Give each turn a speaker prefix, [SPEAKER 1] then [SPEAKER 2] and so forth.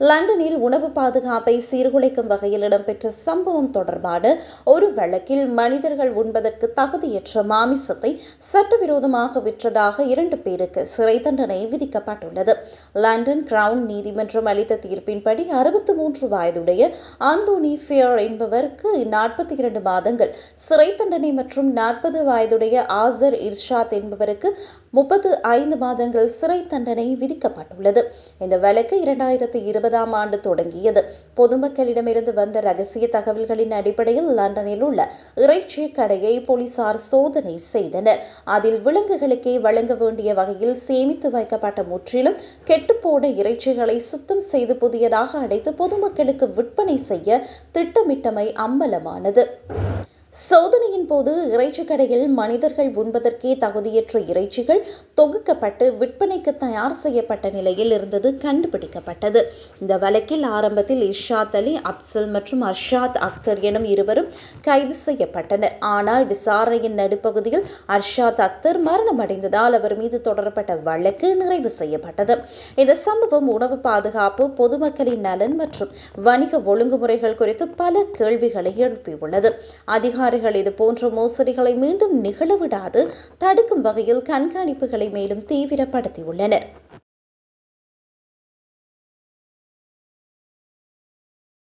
[SPEAKER 1] லண்டனில் உணவு பாதுகாப்பை சீர்குலைக்கும் வகையில் இடம்பெற்ற சம்பவம் தொடர்பான ஒரு வழக்கில் மனிதர்கள் உண்பதற்கு தகுதியற்ற மாமிசத்தை சட்டவிரோதமாக விற்றதாக இரண்டு பேருக்கு சிறை தண்டனை விதிக்கப்பட்டுள்ளது. லண்டன் கிரவுன் நீதிமன்றம் அளித்த தீர்ப்பின்படி அறுபத்தி மூன்று வயதுடைய அந்தோனி ஃபியர் என்பவருக்கு நாற்பத்தி இரண்டு மாதங்கள் சிறை தண்டனை மற்றும் நாற்பது வயதுடைய ஆசர் இர்ஷாத் என்பவருக்கு முப்பத்து ஐந்து மாதங்கள் சிறை தண்டனை விதிக்கப்பட்டுள்ளது. இந்த வழக்கு இரண்டாயிரத்தி இருபதாம் ஆண்டு தொடங்கியது. பொதுமக்களிடமிருந்து வந்த ரகசிய தகவல்களின் அடிப்படையில் லண்டனில் உள்ள இறைச்சி கடையை போலீசார் சோதனை செய்தனர். அதில் விலங்குகளுக்கே வழங்க வேண்டிய வகையில் சேமித்து வைக்கப்பட்ட முற்றிலும் கெட்டுப்போன இறைச்சிகளை சுத்தம் செய்து புதியதாக அடைத்து பொதுமக்களுக்கு விற்பனை செய்ய திட்டமிட்டமை அம்பலமானது. சோதனையின் போது இறைச்சி கடையில் மனிதர்கள் உண்பதற்கே தகுதியற்ற இறைச்சிகள் தொகுக்கப்பட்டு விற்பனைக்கு தயார் செய்யப்பட்ட நிலையில் இருந்தது கண்டுபிடிக்கப்பட்டது. இந்த வழக்கில் ஆரம்பத்தில் இஷாத் அலி அப்சல் மற்றும் அர்ஷாத் அக்தர் எனும் இருவரும் கைது செய்யப்பட்டனர். ஆனால் விசாரணையின் நடுப்பகுதியில் அர்ஷாத் அக்தர் மரணமடைந்ததால் அவர் மீது தொடரப்பட்ட வழக்கு நிறைவு செய்யப்பட்டது. இந்த சம்பவம் உணவு பாதுகாப்பு பொதுமக்களின் நலன் மற்றும் வணிக ஒழுங்குமுறைகள் குறித்து பல கேள்விகளை எழுப்பியுள்ளது. அதிக அதிகாரிகள் இது போன்ற மோசடிகளை மீண்டும் நிகழவிடாது தடுக்கும் வகையில் கண்காணிப்புகளை மேலும் தீவிரப்படுத்தியுள்ளனர்.